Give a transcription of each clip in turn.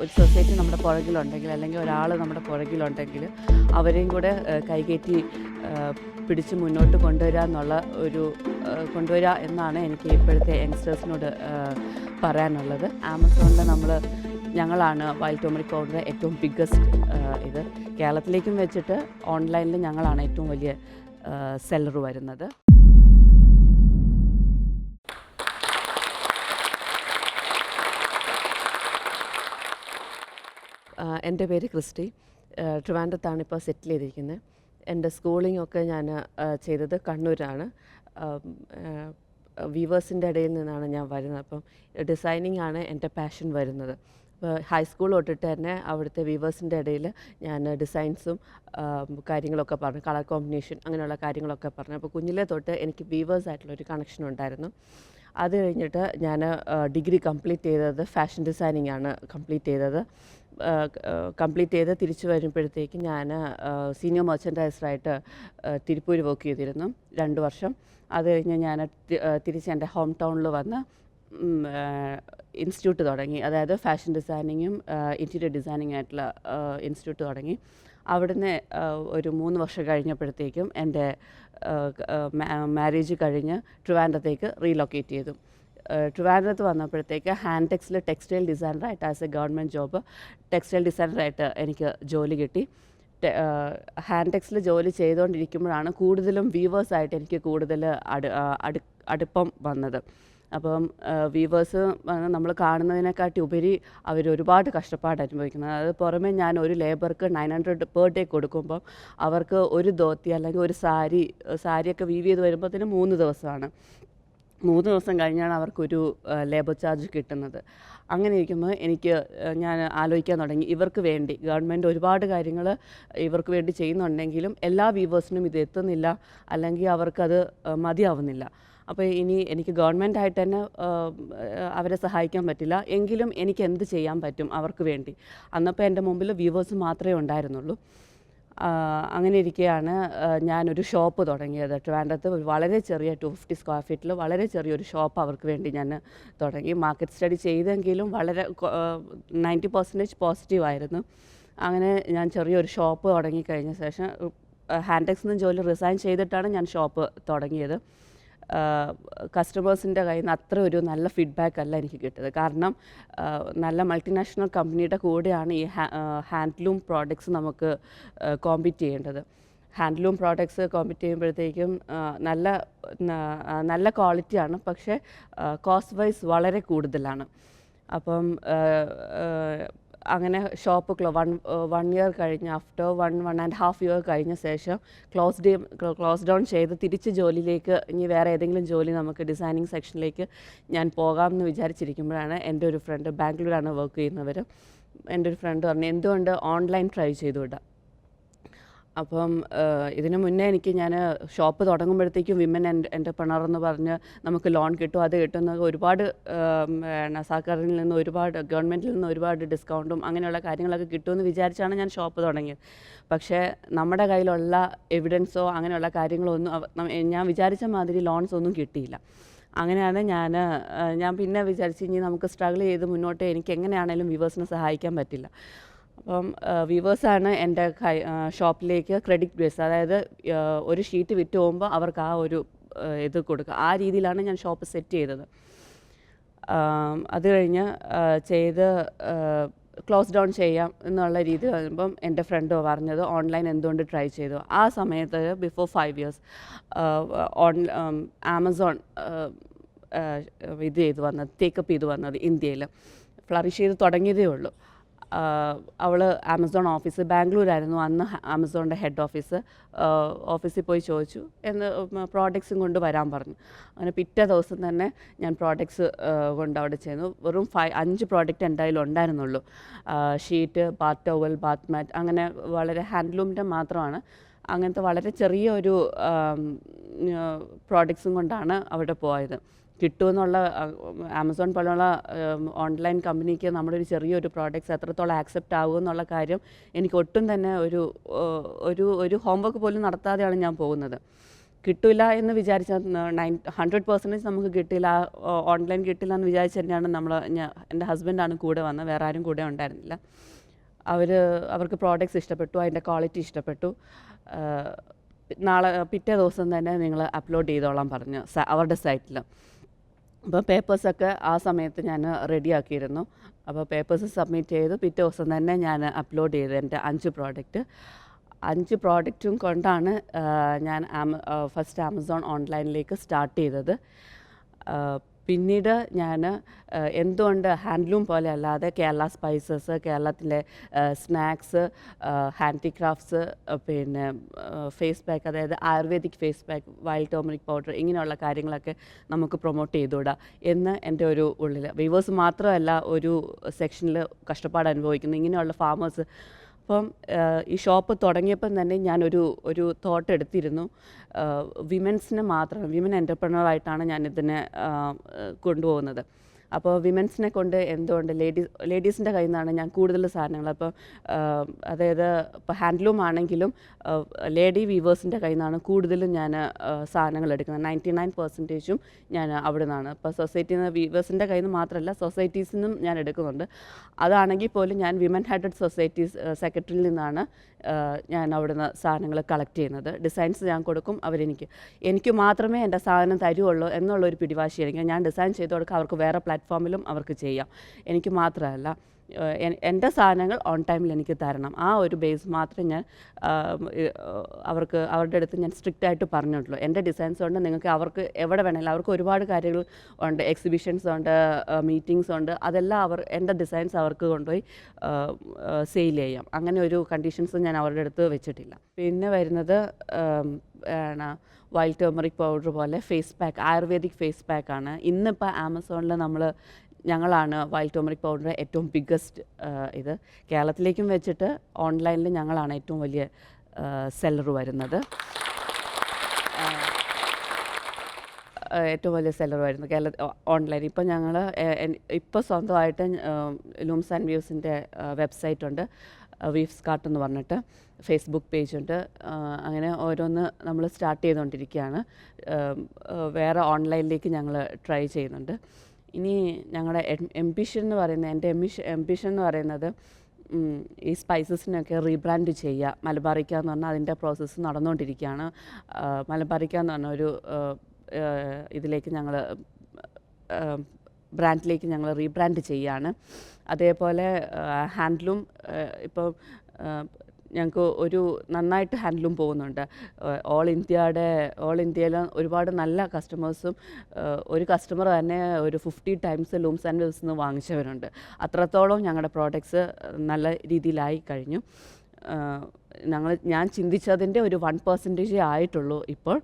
ഒരു സൊസൈറ്റി നമ്മുടെ പുറകിലുണ്ടെങ്കിൽ അല്ലെങ്കിൽ ഒരാൾ നമ്മുടെ പുറകിലുണ്ടെങ്കിൽ അവരെയും കൂടെ കൈകയറ്റി പിടിച്ച് മുന്നോട്ട് കൊണ്ടുവരിക എന്നുള്ള ഒരു കൊണ്ടുവരിക എന്നാണ് എനിക്ക് ഇപ്പോഴത്തെ യങ്സ്റ്റേഴ്സിനോട് പറയാനുള്ളത്. ആമസോണിൽ നമ്മൾ ഞങ്ങളാണ് വൈൽഡ് ടോമറി പൗഡർ ഏറ്റവും ബിഗ്ഗസ്റ്റ് ഇത്. കേരളത്തിലേക്കും വെച്ചിട്ട് ഓൺലൈനിൽ ഞങ്ങളാണ് ഏറ്റവും വലിയ സെല്ലർ വരുന്നത്. എന്റെ പേര് ക്രിസ്റ്റി. ട്രിവാൻഡത്താണ് ഇപ്പോൾ സെറ്റിൽ ചെയ്തിരിക്കുന്നത്. എന്റെ സ്കൂളിംഗ് ഒക്കെ ഞാൻ ചെയ്തത് കണ്ണൂരാണ് വീവേഴ്സിന്റെ ഇടയിൽ നിന്നാണ് ഞാൻ വരുന്നത്. അപ്പം ഡിസൈനിങ് ആണ് എന്റെ പാഷൻ വരുന്നത്. അപ്പോൾ ഹൈസ്കൂൾ തൊട്ടിട്ട് തന്നെ അവിടുത്തെ വീവേഴ്സിന്റെ ഇടയിൽ ഞാൻ ഡിസൈൻസും കാര്യങ്ങളൊക്കെ പറഞ്ഞു. കളർ കോമ്പിനേഷൻ അങ്ങനെയുള്ള കാര്യങ്ങളൊക്കെ പറഞ്ഞു. അപ്പോൾ കുഞ്ഞിലെ തൊട്ട് എനിക്ക് വീവേഴ്സായിട്ടുള്ളൊരു കണക്ഷൻ ഉണ്ടായിരുന്നു. അത് കഴിഞ്ഞിട്ട് ഞാൻ ഡിഗ്രി കംപ്ലീറ്റ് ചെയ്തത് ഫാഷൻ ഡിസൈനിങ് ആണ് കംപ്ലീറ്റ് ചെയ്തത്. കംപ്ലീറ്റ് ചെയ്ത് തിരിച്ചു വരുമ്പോഴത്തേക്ക് ഞാൻ സീനിയർ മെർച്ചൻഡൈസറായിട്ട് തിരുപ്പൂർ വർക്ക് ചെയ്തിരുന്നു രണ്ട് വർഷം. അത് കഴിഞ്ഞ് ഞാൻ തിരിച്ച് എന്റെ ഹോം ടൗണിൽ വന്ന് ഇൻസ്റ്റിറ്റ്യൂട്ട് തുടങ്ങി. അതായത് ഫാഷൻ ഡിസൈനിങ്ങും ഇന്റീരിയർ ഡിസൈനിങ് ആയിട്ടുള്ള ഇൻസ്റ്റിറ്റ്യൂട്ട് തുടങ്ങി. അവിടുന്ന് ഒരു മൂന്ന് വർഷം കഴിഞ്ഞപ്പോഴത്തേക്കും എന്റെ മാരേജ് കഴിഞ്ഞ് ട്രിവാൻഡ്രത്തേക്ക് റീലൊക്കേറ്റ് ചെയ്തു. ട്രിവാൻഡ്രത്ത് വന്നപ്പോഴത്തേക്ക് hand textile textile ഡിസൈനറായിട്ട് as a government job textile ഡിസൈനറായിട്ട് എനിക്ക് ജോലി കിട്ടി. ഹാൻഡ് ടെക്സ്റ്റിൽ ജോലി ചെയ്തുകൊണ്ടിരിക്കുമ്പോഴാണ് കൂടുതലും വീവേഴ്സായിട്ട് എനിക്ക് കൂടുതൽ അടു അടുപ്പം വന്നത്. അപ്പം വീവേഴ്സ് നമ്മൾ കാണുന്നതിനെക്കാട്ടി ഉപരി അവർ ഒരുപാട് കഷ്ടപ്പാട് അനുഭവിക്കുന്നത്. അത് പുറമേ ഞാൻ ഒരു ലേബർക്ക് നയൻ ഹൺഡ്രഡ് പെർ ഡേ കൊടുക്കുമ്പം അവർക്ക് ഒരു ധോത്തി അല്ലെങ്കിൽ ഒരു സാരി സാരിയൊക്കെ വീവ് ചെയ്ത് വരുമ്പോഴത്തേനും മൂന്ന് ദിവസമാണ്. മൂന്ന് ദിവസം കഴിഞ്ഞാണ് അവർക്കൊരു ലേബർ ചാർജ് കിട്ടുന്നത്. അങ്ങനെ ഇരിക്കുമ്പോൾ എനിക്ക് ഞാൻ ആലോചിക്കാൻ തുടങ്ങി. ഇവർക്ക് വേണ്ടി ഗവൺമെന്റ് ഒരുപാട് കാര്യങ്ങൾ ഇവർക്ക് വേണ്ടി ചെയ്യുന്നുണ്ടെങ്കിലും എല്ലാ വീവേഴ്സിനും ഇത് എത്തുന്നില്ല അല്ലെങ്കിൽ അവർക്കത് മതിയാവുന്നില്ല. അപ്പോൾ ഇനി എനിക്ക് ഗവൺമെന്റ് ആയിട്ട് തന്നെ അവരെ സഹായിക്കാൻ പറ്റില്ല. എങ്കിലും എനിക്ക് എന്ത് ചെയ്യാൻ പറ്റും അവർക്ക് വേണ്ടി. അന്നപ്പോൾ എന്റെ മുമ്പിൽ വ്യൂവേഴ്സ് മാത്രമേ ഉണ്ടായിരുന്നുള്ളൂ. അങ്ങനെ ഇരിക്കെയാണ് ആഹ് ഞാനൊരു ഷോപ്പ് തുടങ്ങിയത് ട്രിവാൻഡ്രത്ത് വളരെ ചെറിയ ടു ഫിഫ്റ്റി സ്ക്വയർ ഫീറ്റിൽ വളരെ ചെറിയൊരു ഷോപ്പ് അവർക്ക് വേണ്ടി ഞാൻ തുടങ്ങി. മാർക്കറ്റ് സ്റ്റഡി ചെയ്തെങ്കിലും വളരെ നയന്റി പെർസെന്റേജ് പോസിറ്റീവായിരുന്നു അങ്ങനെ ഞാൻ ചെറിയൊരു ഷോപ്പ് തുടങ്ങി കഴിഞ്ഞ ശേഷം ഹാൻഡെക്സിൽ നിന്ന് ജോലി റിസൈൻ ചെയ്തിട്ടാണ് ഞാൻ ഷോപ്പ് തുടങ്ങിയത്. കസ്റ്റമേഴ്സിന്റെ കയ്യിൽ നിന്ന് അത്ര ഒരു നല്ല ഫീഡ്ബാക്ക് അല്ല എനിക്ക് കിട്ടിയത്. കാരണം നല്ല മൾട്ടിനാഷണൽ കമ്പനിയുടെ കൂടെയാണ് ഈ ഹാൻഡ്ലൂം പ്രോഡക്ട്സ് നമുക്ക് കോമ്പീറ്റ് ചെയ്യേണ്ടത്. ഹാൻഡ്ലൂം പ്രോഡക്ട്സ് കോമ്പീറ്റ് ചെയ്യുമ്പോഴത്തേക്കും നല്ല നല്ല ക്വാളിറ്റിയാണ് പക്ഷേ കോസ്റ്റ് വൈസ് വളരെ കൂടുതലാണ്. അപ്പം അങ്ങനെ ഷോപ്പ് ക്ലോ വൺ വൺ ഇയർ കഴിഞ്ഞ് after one one and half year കഴിഞ്ഞ ശേഷം ക്ലോസ് ഡേ ക്ലോസ് ഡൗൺ ചെയ്ത് തിരിച്ച് ജോലിയിലേക്ക് ഇനി വേറെ ഏതെങ്കിലും ജോലി നമുക്ക് ഡിസൈനിങ് സെക്ഷനിലേക്ക് ഞാൻ പോകാമെന്ന് വിചാരിച്ചിരിക്കുമ്പോഴാണ് എന്റെ ഒരു ഫ്രണ്ട് ബാംഗ്ലൂരാണ് വർക്ക് ചെയ്യുന്നവർ എന്റെ ഒരു ഫ്രണ്ട് പറഞ്ഞു എന്തുകൊണ്ട് ഓൺലൈൻ ട്രൈ ചെയ്തുവിടാം? അപ്പം ഇതിനു മുന്നേ എനിക്ക് ഞാൻ ഷോപ്പ് തുടങ്ങുമ്പോഴത്തേക്കും വിമൻ എന്റർപ്രണർ എന്ന് പറഞ്ഞ് നമുക്ക് ലോൺ കിട്ടും അത് കിട്ടുന്ന ഒരുപാട് സർക്കാരിൽ നിന്ന് ഒരുപാട് ഗവൺമെന്റിൽ നിന്ന് ഒരുപാട് ഡിസ്കൗണ്ടും അങ്ങനെയുള്ള കാര്യങ്ങളൊക്കെ കിട്ടുമെന്ന് വിചാരിച്ചാണ് ഞാൻ ഷോപ്പ് തുടങ്ങിയത്. പക്ഷേ നമ്മുടെ കയ്യിലുള്ള എവിഡൻസോ അങ്ങനെയുള്ള കാര്യങ്ങളോ ഒന്നും ഞാൻ വിചാരിച്ച മാതിരി ലോൺസ് ഒന്നും കിട്ടിയില്ല. അങ്ങനെയാണ് ഞാൻ ഞാൻ പിന്നെ വിചാരിച്ച് ഇനി നമുക്ക് സ്ട്രഗിൾ ചെയ്ത് മുന്നോട്ട് എനിക്ക് എങ്ങനെയാണേലും വ്യൂവേഴ്സിനെ സഹായിക്കാൻ പറ്റില്ല. അപ്പം വ്യൂവേഴ്സാണ് എന്റെ ഷോപ്പിലേക്ക് ക്രെഡിറ്റ് ബേസ് അതായത് ഒരു ഷീറ്റ് വിറ്റ് പോകുമ്പോൾ അവർക്ക് ആ ഒരു ഇത് കൊടുക്കുക. ആ രീതിയിലാണ് ഞാൻ ഷോപ്പ് സെറ്റ് ചെയ്തത്. അത് കഴിഞ്ഞ് ചെയ്ത് ക്ലോസ് ഡൗൺ ചെയ്യാം എന്നുള്ള രീതി വരുമ്പം എന്റെ ഫ്രണ്ട് പറഞ്ഞത് ഓൺലൈൻ എന്തുകൊണ്ട് ട്രൈ ചെയ്തു. ആ സമയത്ത് before five years on Amazon ഇത് ചെയ്ത് വന്നത് ടേക്കപ്പ് ചെയ്ത് വന്നത് ഇന്ത്യയിൽ. ഫ്ലറിഷ് ചെയ്ത് തുടങ്ങിയതേ ഉള്ളൂ. അവൾ ആമസോൺ ഓഫീസ് ബാംഗ്ലൂരായിരുന്നു അന്ന് ആമസോണിന്റെ ഹെഡ് ഓഫീസ്. ഓഫീസിൽ പോയി ചോദിച്ചു എന്ന് പ്രോഡക്ട്സും കൊണ്ട് വരാൻ പറഞ്ഞു. അങ്ങനെ പിറ്റേ ദിവസം തന്നെ ഞാൻ പ്രോഡക്ട്സ് കൊണ്ട് അവിടെ ചെയ്യുന്നു വെറും ഫൈവ് അഞ്ച് പ്രോഡക്റ്റ് കയ്യിൽ ഉണ്ടായിരുന്നുള്ളൂ. Sheet bath towel bath mat അങ്ങനെ വളരെ ഹാൻഡ്ലൂമിന്റെ മാത്രമാണ്. അങ്ങനത്തെ വളരെ ചെറിയ ഒരു പ്രോഡക്ട്സും കൊണ്ടാണ് അവിടെ പോയത്. കിട്ടുമെന്നുള്ള ആമസോൺ പോലുള്ള ഓൺലൈൻ കമ്പനിക്ക് നമ്മുടെ ഒരു ചെറിയൊരു പ്രോഡക്റ്റ്സ് എത്രത്തോളം ആക്സെപ്റ്റ് ആകും എന്നുള്ള കാര്യം എനിക്ക് ഒട്ടും തന്നെ ഒരു ഒരു ഒരു ഹോംവർക്ക് പോലും നടത്താതെയാണ് ഞാൻ പോകുന്നത്. കിട്ടില്ല എന്ന് വിചാരിച്ച നയൻ ഹൺഡ്രഡ് പെർസെന്റേജ് നമുക്ക് കിട്ടില്ല ഓൺലൈൻ കിട്ടില്ല എന്ന് വിചാരിച്ച് തന്നെയാണ് നമ്മൾ ഞാൻ എന്റെ ഹസ്ബൻഡാണ് കൂടെ വന്നത് വേറെ ആരും കൂടെ ഉണ്ടായിരുന്നില്ല. അവർ അവർക്ക് പ്രോഡക്റ്റ്സ് ഇഷ്ടപ്പെട്ടു അതിന്റെ ക്വാളിറ്റി ഇഷ്ടപ്പെട്ടു. നാളെ പിറ്റേ ദിവസം തന്നെ നിങ്ങൾ അപ്ലോഡ് ചെയ്തോളാം പറഞ്ഞു അവരുടെ സൈറ്റിൽ അപ്പോൾ പേപ്പേഴ്സൊക്കെ ആ സമയത്ത് ഞാൻ റെഡിയാക്കിയിരുന്നു അപ്പോൾ പേപ്പേഴ്സ് സബ്മിറ്റ് ചെയ്തു. പിറ്റേ ദിവസം തന്നെ ഞാൻ അപ്ലോഡ് ചെയ്തു എന്റെ അഞ്ച് പ്രോഡക്റ്റ് അഞ്ച് പ്രോഡക്റ്റും കൊണ്ടാണ് ഞാൻ ഫസ്റ്റ് ആമസോൺ ഓൺലൈനിലേക്ക് സ്റ്റാർട്ട് ചെയ്തത്. പിന്നീട് ഞാൻ എന്തുകൊണ്ട് ഹാൻഡ്ലൂം പോലെ അല്ലാതെ കേരള സ്പൈസസ് കേരളത്തിലെ സ്നാക്സ് ഹാൻഡിക്രാഫ്റ്റ്സ് പിന്നെ ഫേസ് പാക്ക് അതായത് ayurvedic face pack wild turmeric powder ഇങ്ങനെയുള്ള കാര്യങ്ങളൊക്കെ നമുക്ക് പ്രൊമോട്ട് ചെയ്തുകൂടാ എന്ന് എന്റെ ഒരു ഉള്ളിൽ വീവേഴ്സ് മാത്രമല്ല ഒരു സെക്ഷനിൽ കഷ്ടപ്പാട് അനുഭവിക്കുന്നു. ഇങ്ങനെയുള്ള ഫാമേഴ്സ് അപ്പം ഈ ഷോപ്പ് തുടങ്ങിയപ്പം തന്നെ ഞാനൊരു ഒരു തോട്ട് എടുത്തിരുന്നു. വിമൻസിന് മാത്രം വിമൻ എന്റർപ്രണറായിട്ടാണ് ഞാൻ ഇതിനെ കൊണ്ടുപോകുന്നത്. അപ്പോൾ വിമൻസിനെ കൊണ്ട് എന്തുകൊണ്ട് ലേഡീസ് ലേഡീസിന്റെ കയ്യിൽ നിന്നാണ് ഞാൻ കൂടുതൽ സാധനങ്ങൾ. അപ്പോൾ അതായത് ഇപ്പോൾ ഹാൻഡ്ലൂം ആണെങ്കിലും ലേഡി വീവേഴ്സിന്റെ കയ്യിൽ നിന്നാണ് കൂടുതലും ഞാൻ സാധനങ്ങൾ എടുക്കുന്നത്. നയന്റി നയൻ പെർസെന്റേജും ഞാൻ അവിടെ നിന്നാണ് ഇപ്പോൾ സൊസൈറ്റിയിൽ നിന്ന് വീവേഴ്സിന്റെ കയ്യിൽ നിന്ന് മാത്രമല്ല സൊസൈറ്റീസിൽ നിന്നും ഞാൻ എടുക്കുന്നുണ്ട്. അതാണെങ്കിൽ പോലും ഞാൻ വിമൻ ഹെഡഡ് സൊസൈറ്റീസ് സെക്രട്ടറിയിൽ നിന്നാണ് ഞാൻ അവിടുന്ന് സാധനങ്ങൾ കളക്ട് ചെയ്യുന്നത്. ഡിസൈൻസ് ഞാൻ കൊടുക്കും അവരെനിക്ക്. എനിക്ക് മാത്രമേ എന്റെ സാധനം തരുള്ളൂ എന്നുള്ളൊരു പിടിവാശി എനിക്ക്. ഞാൻ ഡിസൈൻ ചെയ്ത് കൊടുക്കുക അവർക്ക് വേറെ പ്ലാറ്റ്ഫോമിലും അവർക്ക് ചെയ്യാം. എനിക്ക് മാത്രമല്ല എന്റെ സാധനങ്ങൾ ഓൺ ടൈമിൽ എനിക്ക് തരണം. ആ ഒരു ബേസ് മാത്രമേ ഞാൻ അവർക്ക് അവരുടെ അടുത്ത് ഞാൻ സ്ട്രിക്റ്റ് ആയിട്ട് പറഞ്ഞിട്ടുള്ളൂ. എന്റെ ഡിസൈൻസ് ഉണ്ട് നിങ്ങൾക്ക് അവർക്ക് എവിടെ വേണമെങ്കിലും അവർക്ക് ഒരുപാട് കാര്യങ്ങൾ ഉണ്ട്. എക്സിബിഷൻസ് ഉണ്ട് മീറ്റിങ്സ് ഉണ്ട്. അതെല്ലാം അവർ എന്റെ ഡിസൈൻസ് അവർക്ക് കൊണ്ടുപോയി സെയിൽ ചെയ്യാം. അങ്ങനെ ഒരു കണ്ടീഷൻസ് ഞാൻ അവരുടെ അടുത്ത് വെച്ചിട്ടില്ല. പിന്നെ വരുന്നത് ആണ് വൈൽഡ് ടേമറിക് പൗഡർ പോലെ face pack ayurvedic face pack പാക്കാണ് ഇന്നിപ്പോൾ ആമസോണിൽ നമ്മൾ ഞങ്ങളാണ് വൈൽഡ് ടോമറിക് പൗഡർ ഏറ്റവും ബിഗ്ഗസ്റ്റ് ഇത്. കേരളത്തിലേക്കും വെച്ചിട്ട് ഓൺലൈനിൽ ഞങ്ങളാണ് ഏറ്റവും വലിയ സെല്ലർ വരുന്നത്. ഏറ്റവും വലിയ സെല്ലർ വരുന്നത് കേരള ഓൺലൈൻ ഇപ്പം ഞങ്ങൾ ഇപ്പോൾ സ്വന്തമായിട്ട് ലൂംസ് ആൻഡ് വ്യൂസിന്റെ വെബ്സൈറ്റ് ഉണ്ട്. വീവ്സ് കാർട്ട് എന്ന് പറഞ്ഞിട്ട് ഫേസ്ബുക്ക് പേജുണ്ട് അങ്ങനെ ഓരോന്ന് നമ്മൾ സ്റ്റാർട്ട് ചെയ്തുകൊണ്ടിരിക്കുകയാണ്. വേറെ ഓൺലൈനിലേക്ക് ഞങ്ങൾ ട്രൈ ചെയ്യുന്നുണ്ട്. ഇനി ഞങ്ങളുടെ എംബിഷൻ എന്ന് പറയുന്നത് എന്റെ എംബിഷൻ എംബിഷൻ എന്ന് പറയുന്നത് ഈ സ്പൈസസിനൊക്കെ റീബ്രാൻഡ് ചെയ്യുക. മലബാറിക്ക എന്ന് പറഞ്ഞാൽ അതിന്റെ പ്രോസസ്സ് നടന്നുകൊണ്ടിരിക്കുകയാണ്. മലബാറിക്ക എന്ന് പറഞ്ഞ ഒരു ഇതിലേക്ക് ഞങ്ങൾ ബ്രാൻഡിലേക്ക് ഞങ്ങൾ റീബ്രാൻഡ് ചെയ്യുകയാണ് അതേപോലെ ഹാൻഡ്ലൂം ഇപ്പോൾ ഞങ്ങൾക്ക് ഒരു നന്നായിട്ട് ഹാൻഡ്ലൂം പോകുന്നുണ്ട്. ഓൾ ഇന്ത്യയുടെ ഓൾ ഇന്ത്യയിൽ ഒരുപാട് നല്ല കസ്റ്റമേഴ്സും ഒരു കസ്റ്റമർ തന്നെ ഒരു fifty times Looms and Wills നിന്ന് വാങ്ങിച്ചവരുണ്ട്. അത്രത്തോളം ഞങ്ങളുടെ പ്രോഡക്ട്സ് നല്ല രീതിയിലായി കഴിഞ്ഞു. ഞങ്ങൾ ഞാൻ ചിന്തിച്ചതിന്റെ ഒരു വൺ പെർസെന്റേജേ ആയിട്ടുള്ളൂ ഇപ്പോൾ.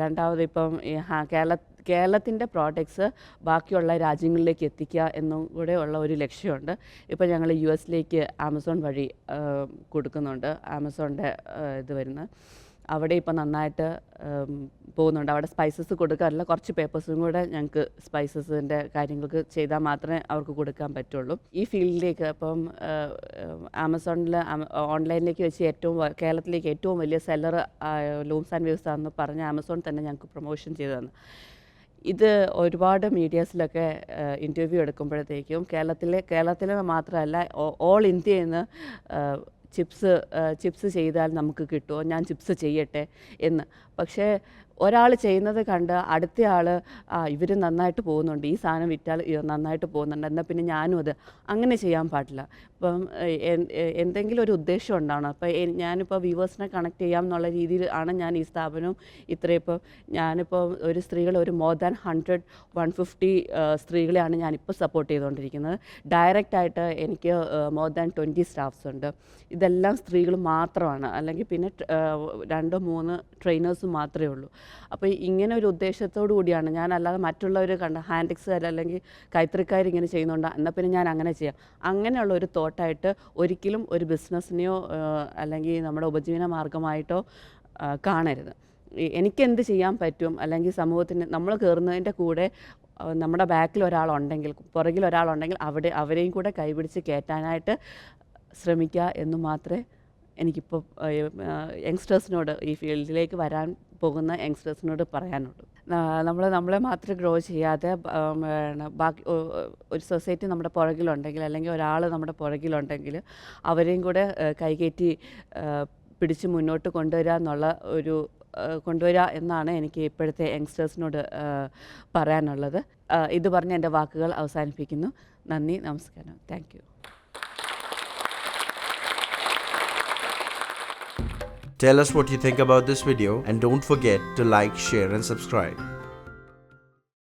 രണ്ടാമത് ഇപ്പം കേരള കേരളത്തിന്റെ പ്രോഡക്ട്സ് ബാക്കിയുള്ള രാജ്യങ്ങളിലേക്ക് എത്തിക്കുക എന്നും കൂടെ ഉള്ള ഒരു ലക്ഷ്യമുണ്ട്. ഇപ്പോൾ ഞങ്ങൾ യു എസിലേക്ക് ആമസോൺ വഴി കൊടുക്കുന്നുണ്ട്. ആമസോണിന്റെ ഇത് വരുന്നത്. അവിടെ ഇപ്പം നന്നായിട്ട് പോകുന്നുണ്ട്. അവിടെ സ്പൈസസ് കൊടുക്കാറില്ല. കുറച്ച് പേപ്പേഴ്സും കൂടെ ഞങ്ങൾക്ക് സ്പൈസസിന്റെ കാര്യങ്ങൾക്ക് ചെയ്താൽ മാത്രമേ അവർക്ക് കൊടുക്കാൻ പറ്റുള്ളൂ. ഈ ഫീൽഡിലേക്ക് ഇപ്പം ആമസോണിൽ ഓൺലൈനിലേക്ക് വെച്ച് ഏറ്റവും കേരളത്തിലേക്ക് ഏറ്റവും വലിയ സെല്ലർ ലൂംസ് ആൻഡ് വ്യൂസ് ആണെന്ന് പറഞ്ഞ ആമസോൺ തന്നെ ഞങ്ങൾക്ക് പ്രൊമോഷൻ ചെയ്തു തന്നു. ഇത് ഒരുപാട് മീഡിയാസിലൊക്കെ ഇന്റർവ്യൂ എടുക്കുമ്പോഴത്തേക്കും കേരളത്തിലെ കേരളത്തിലെ മാത്രമല്ല ഓൾ ഇന്ത്യയിൽ നിന്ന് ചിപ്സ് ചിപ്സ് ചെയ്താൽ നമുക്ക് കിട്ടുമോ ഞാൻ ചിപ്സ് ചെയ്യട്ടെ എന്ന്. പക്ഷേ ഒരാൾ ചെയ്യുന്നത് കണ്ട് അടുത്ത ആൾ ആ ഇവർ നന്നായിട്ട് പോകുന്നുണ്ട്. ഈ സാധനം വിറ്റാൽ നന്നായിട്ട് പോകുന്നുണ്ട്. എന്നാൽ പിന്നെ ഞാനും അത്. അങ്ങനെ ചെയ്യാൻ പാടില്ല. ഏഹ്, എന്തെങ്കിലും ഒരു ഉദ്ദേശം ഉണ്ടാവണം. അപ്പം ഞാനിപ്പോൾ വ്യൂവേഴ്സിനെ കണക്ട് ചെയ്യാം എന്നുള്ള രീതിയിൽ ആണ് ഞാൻ ഈ സ്ഥാപനം ഇത്രയും ഇപ്പോൾ ഞാനിപ്പോൾ ഒരു സ്ത്രീകൾ ഒരു more than hundred one fifty സ്ത്രീകളെയാണ് ഞാനിപ്പോൾ സപ്പോർട്ട് ചെയ്തുകൊണ്ടിരിക്കുന്നത് ഡയറക്റ്റായിട്ട് എനിക്ക് മോർ ദാൻ ട്വന്റി സ്റ്റാഫ്സ് ഉണ്ട്. ഇതെല്ലാം സ്ത്രീകൾ മാത്രമാണ്. അല്ലെങ്കിൽ പിന്നെ രണ്ടോ മൂന്ന് ട്രെയിനേഴ്സ് മാത്രമേ ഉള്ളൂ. അപ്പോൾ ഇങ്ങനെ ഒരു ഉദ്ദേശത്തോടു കൂടിയാണ് ഞാൻ അല്ലാതെ മറ്റുള്ളവർ കണ്ട ഹാൻഡിക്സ് അല്ലെങ്കിൽ കൈത്തറിക്കാർ ഇങ്ങനെ ചെയ്യുന്നുണ്ട് എന്നാൽ പിന്നെ ഞാൻ അങ്ങനെ ചെയ്യാം. അങ്ങനെയുള്ള ഒരു തോട്ടായിട്ട് ഒരിക്കലും ഒരു ബിസിനസ്സിനെയോ അല്ലെങ്കിൽ നമ്മുടെ ഉപജീവന മാർഗമായിട്ടോ കാണരുത്. എനിക്കെന്ത് ചെയ്യാൻ പറ്റും? അല്ലെങ്കിൽ സമൂഹത്തിന് നമ്മൾ കയറുന്നതിന്റെ കൂടെ നമ്മുടെ ബാക്കിൽ ഒരാളുണ്ടെങ്കിൽ പുറകിൽ ഒരാളുണ്ടെങ്കിൽ അവിടെ അവരെയും കൂടെ കൈപിടിച്ച് കയറ്റാനായിട്ട് ശ്രമിക്കുക എന്ന് മാത്രമേ എനിക്കിപ്പോൾ യങ്സ്റ്റേഴ്സിനോട് ഈ ഫീൽഡിലേക്ക് വരാൻ പോകുന്ന യങ്സ്റ്റേഴ്സിനോട് പറയാനുള്ളൂ നമ്മൾ നമ്മളെ മാത്രം ഗ്രോ ചെയ്യാതെ ബാക്കി ഒരു സൊസൈറ്റി നമ്മുടെ പുറകിലുണ്ടെങ്കിൽ അല്ലെങ്കിൽ ഒരാൾ നമ്മുടെ പുറകിലുണ്ടെങ്കിൽ അവരെയും കൂടെ കൈകയറ്റി പിടിച്ച് മുന്നോട്ട് കൊണ്ടുവരിക എന്നുള്ള ഒരു കൊണ്ടുവരിക എന്നാണ് എനിക്ക് ഇപ്പോഴത്തെ യങ്സ്റ്റേഴ്സിനോട് പറയാനുള്ളത്. ഇത് പറഞ്ഞ് എന്റെ വാക്കുകൾ അവസാനിപ്പിക്കുന്നു. നന്ദി നമസ്കാരം. Thank Tell us what you think about this video and don't forget to like, share and subscribe.